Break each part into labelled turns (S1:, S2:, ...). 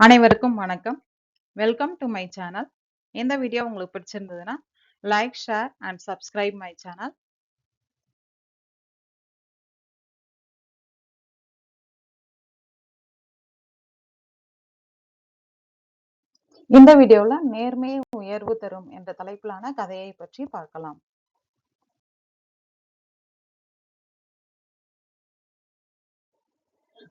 S1: அனைவருக்கும் வணக்கம். Welcome to my channel இந்த வீடியோ உங்களுக்கு பிடிச்சிருந்ததுன்னா like share and subscribe my channel இந்த வீடியோல நேர்மை உயர்வு தரும் என்ற தலைப்பிலான கதையை பற்றி பார்க்கலாம்.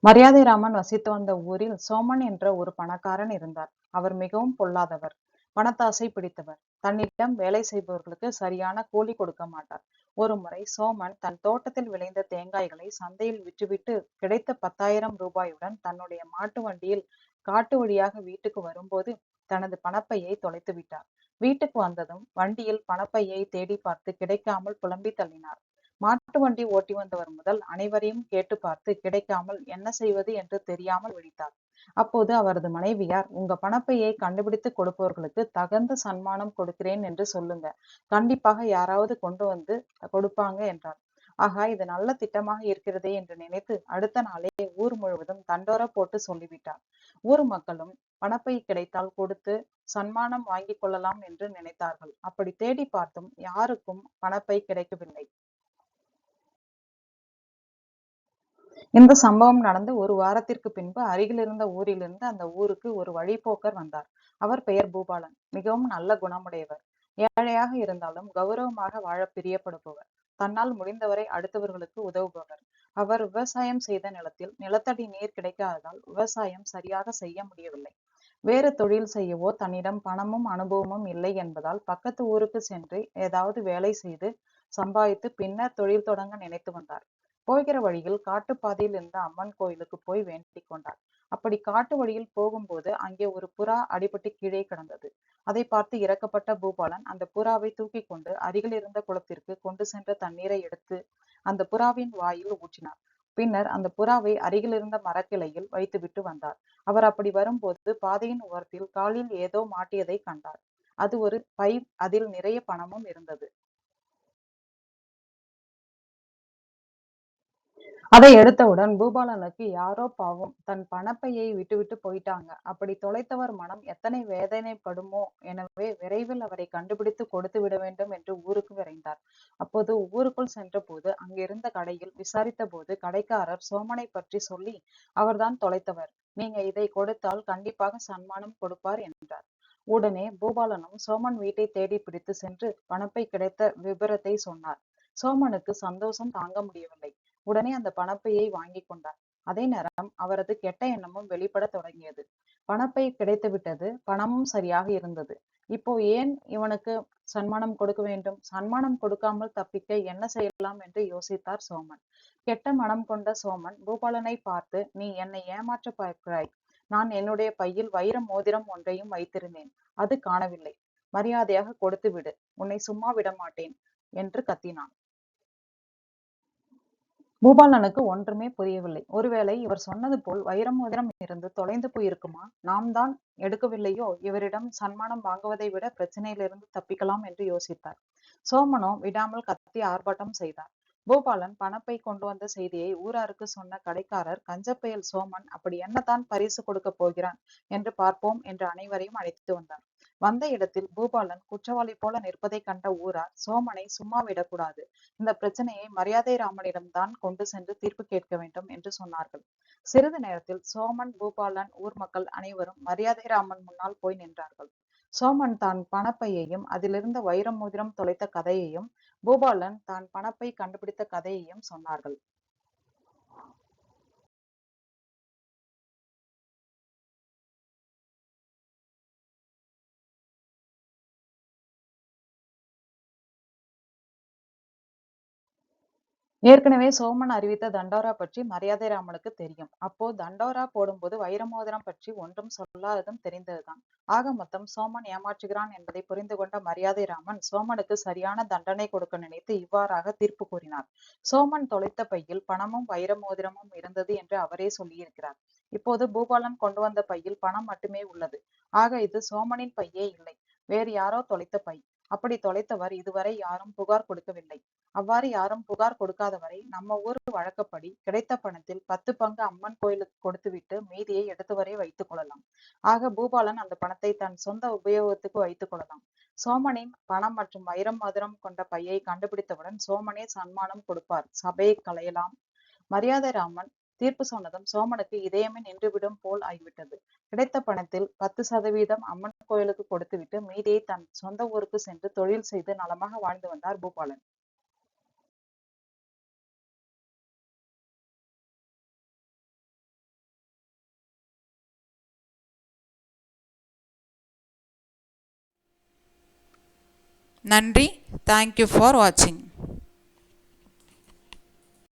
S1: மரியாதை ராமன் வசித்து வந்த ஊரில் சோமன் என்ற ஒரு பணக்காரன் இருந்தார். அவர் மிகவும் பொல்லாதவர். பணத்தாசை பிடித்தவர். தன்னிடம் வேலை செய்பவர்களுக்கு சரியான கூலி கொடுக்க மாட்டார். ஒரு முறை சோமன் தன் தோட்டத்தில் விளைந்த தேங்காய்களை சந்தையில் விற்றுவிட்டு கிடைத்த பத்தாயிரம் ரூபாயுடன் தன்னுடைய மாட்டு வண்டியில் காட்டு வழியாக வீட்டுக்கு வரும்போது தனது பணப்பையை தொலைத்து விட்டார் வீட்டுக்கு வந்ததும் வண்டியில் பணப்பையை தேடி பார்த்து கிடைக்காமல் புலம்பி தள்ளினார். மாட்டு வண்டி ஓட்டி வந்தவர் முதல் அனைவரையும் கேட்டு பார்த்து கிடைக்காமல் என்ன செய்வது என்று தெரியாமல் விழித்தார். அப்போது அவரது மனைவியார் உங்க பணப்பையை கண்டுபிடித்து கொடுப்பவர்களுக்கு தகுந்த சன்மானம் கொடுக்கிறேன் என்று சொல்லுங்க. கண்டிப்பாக யாராவது கொண்டு வந்து கொடுப்பாங்க என்றார். ஆகா இது நல்ல திட்டமாக இருக்கிறதே என்று நினைத்து அடுத்த நாளே ஊர் முழுவதும் தண்டோர போட்டு சொல்லிவிட்டார். ஊர் மக்களும் பணப்பை கிடைத்தால் கொடுத்து சன்மானம் வாங்கிக் கொள்ளலாம் என்று நினைத்தார்கள். அப்படி தேடி பார்த்தும் யாருக்கும் பணப்பை கிடைக்கவில்லை. இந்த சம்பவம் நடந்து ஒரு வாரத்திற்கு பின்பு அருகில் இருந்த ஊரிலிருந்து அந்த ஊருக்கு ஒரு வழிபோக்கர் வந்தார். அவர் பெயர் பூபாலன். மிகவும் நல்ல குணமுடையவர். ஏழையாக இருந்தாலும் கௌரவமாக வாழ பிரியப்படுபவர். தன்னால் முடிந்தவரை அடுத்தவர்களுக்கு உதவுபவர். அவர் விவசாயம் செய்த நிலத்தில் நிலத்தடி நீர் கிடைக்காததால் விவசாயம் சரியாக செய்ய முடியவில்லை. வேறு தொழில் செய்யவோ தன்னிடம் பணமும் அனுபவமும் இல்லை என்பதால் பக்கத்து ஊருக்கு சென்று ஏதாவது வேலை செய்து சம்பாதித்து பின்னர் தொழில் தொடங்க நினைத்து வந்தார். போகிற வழியில் காட்டுப்பாதையில் இருந்த அம்மன் கோயிலுக்கு போய் வேண்டிக் கொண்டார் அப்படி காட்டு வழியில் போகும்போது அங்கே ஒரு புறா அடிபட்டு கீழே கிடந்தது. அதை பார்த்து இறக்கப்பட்ட பூபாலன் அந்த புறாவை தூக்கி கொண்டு அருகில் இருந்த குளத்திற்கு கொண்டு சென்ற தண்ணீரை எடுத்து அந்த புறாவின் வாயில் ஊற்றினார். பின்னர் அந்த புறாவை அருகில் இருந்த மரக்கிளையில் வைத்துவிட்டு வந்தார். அவர் அப்படி வரும்போது பாதையின் ஓரத்தில் காலில் ஏதோ மாட்டியதை கண்டார். அது ஒரு பை அதில் நிறைய பணமும் இருந்தது. அதை எடுத்தவுடன் பூபாலனுக்கு யாரோ பாவம். தன் பணப்பையை விட்டுவிட்டு போயிட்டாங்க. அப்படி தொலைத்தவர் மனம் எத்தனை வேதனைப்படுமோ எனவே விரைவில் அவரை கண்டுபிடித்து கொடுத்து விட வேண்டும் என்று ஊருக்கு விரைந்தார். அப்போது ஊருக்குள் சென்ற போது அங்கிருந்த கடையில் விசாரித்த போது கடைக்காரர் சோமனை பற்றி சொல்லி அவர்தான் தொலைத்தவர். நீங்க இதை கொடுத்தால் கண்டிப்பாக சன்மானம் கொடுப்பார் என்றார். உடனே பூபாலனும் சோமன் வீட்டை தேடி பிடித்து சென்று பணப்பை கிடைத்த விபரத்தை சொன்னார். சோமனுக்கு சந்தோஷம் தாங்க முடியவில்லை. உடனே அந்த பணப்பையை வாங்கி கொண்டார். அதே நேரம் அவரது கெட்ட எண்ணமும் வெளிப்பட தொடங்கியது. பணப்பை கிடைத்து விட்டது பணமும் சரியாக இருந்தது. இப்போ ஏன் இவனுக்கு சன்மானம் கொடுக்க வேண்டும்? சன்மானம் கொடுக்காமல் தப்பிக்க என்ன செய்யலாம் என்று யோசித்தார் சோமன். கெட்ட மனம் கொண்ட சோமன் பூபாலனை பார்த்து நீ என்னை ஏமாற்ற பார்க்கிறாய். நான் என்னுடைய பையில் வைர மோதிரம் ஒன்றையும் வைத்திருந்தேன். அது காணவில்லை. மரியாதையாக கொடுத்து விடு. உன்னை சும்மா விட மாட்டேன் என்று கத்தினான். பூபாலனுக்கு ஒன்றுமே புரியவில்லை. ஒருவேளை இவர் சொன்னது போல் வைரம் மோதிரம் இருந்து தொலைந்து போயிருக்குமா? நாம் தான் எடுக்கவில்லையோ? இவரிடம் சன்மானம் வாங்குவதை விட பிரச்சனையிலிருந்து தப்பிக்கலாம் என்று யோசித்தார். சோமனோ விடாமல் கத்தி ஆர்ப்பாட்டம் செய்தார். பூபாலன் பணப்பை கொண்டு வந்த செய்தியை ஊராருக்கு சொன்ன கடைக்காரர் கஞ்சப்பயல் சோமன் அப்படி என்னதான் பரிசு கொடுக்க போகிறான்? என்று பார்ப்போம் என்று அனைவரையும் அழைத்து வந்தார். வந்த இடத்தில் பூபாலன் குற்றவாளி போல நிற்பதை கண்ட ஊரார் சோமனை சும்மா விடக்கூடாது. இந்த பிரச்சனையை மரியாதை ராமனிடம் தான் கொண்டு சென்று தீர்ப்பு கேட்க வேண்டும் என்று சொன்னார்கள். சிறிது நேரத்தில் சோமன் பூபாலன் ஊர் மக்கள் அனைவரும் மரியாதை ராமன் முன்னால் போய் நின்றார்கள். சோமன் தான் பணப்பையையும் அதிலிருந்த வைரம் மோதிரம் தொலைத்த கதையையும் பூபாலன் தான் பணப்பை கண்டுபிடித்த கதையையும் சொன்னார்கள். ஏற்கனவே சோமன் அறிவித்த தண்டோரா பற்றி மரியாதை ராமனுக்கு தெரியும். அப்போ தண்டோரா போடும்போது வைரமோதிரம் பற்றி ஒன்றும் சொல்லாததும் தெரிந்ததுதான். ஆக மொத்தம் சோமன் ஏமாற்றுகிறான் என்பதை புரிந்து கொண்ட மரியாதை ராமன் சோமனுக்கு சரியான தண்டனை கொடுக்க நினைத்து இவ்வாறாக தீர்ப்பு கூறினார். சோமன் தொலைத்த பையில் பணமும் வைரமோதிரமும் இருந்தது என்று அவரே சொல்லியிருக்கிறார். இப்போது பூபாலன் கொண்டு வந்த பையில் பணம் மட்டுமே உள்ளது. ஆக இது சோமனின் பையே இல்லை. வேறு யாரோ தொலைத்த பை. அப்படி தொலைத்தவர் இதுவரை யாரும் புகார் கொடுக்கவில்லை. அவ்வாறு யாரும் புகார் கொடுக்காத வரை நம்ம ஊர் வழக்கப்படி கிடைத்த பணத்தில் பத்து பங்கு அம்மன் கோயிலுக்கு கொடுத்துவிட்டு மீதியை எடுத்தவரே வைத்துக் கொள்ளலாம். ஆக பூபாலன் அந்த பணத்தை தன் சொந்த உபயோகத்துக்கு வைத்துக் கொள்ளலாம். சோமனின் பணம் மற்றும் வைரம் மதுரம் கொண்ட பையை கண்டுபிடித்தவுடன் சோமனே சன்மானம் கொடுப்பார். சபையை கலையலாம் மரியாதை ராமன் தீர்ப்பு சொன்னதும் சோமனுக்கு இதயமே நின்றுவிடும் போல் ஆகிவிட்டது கிடைத்த பணத்தில் பத்து சதவீதம் அம்மன் கோயிலுக்கு கொடுத்துவிட்டு மீதியை தன் சொந்த ஊருக்கு சென்று தொழில் செய்து நலமாக வாழ்ந்து வந்தார் பூபாலன்.
S2: நன்றி. தேங்க்யூ ஃபார் வாட்சிங்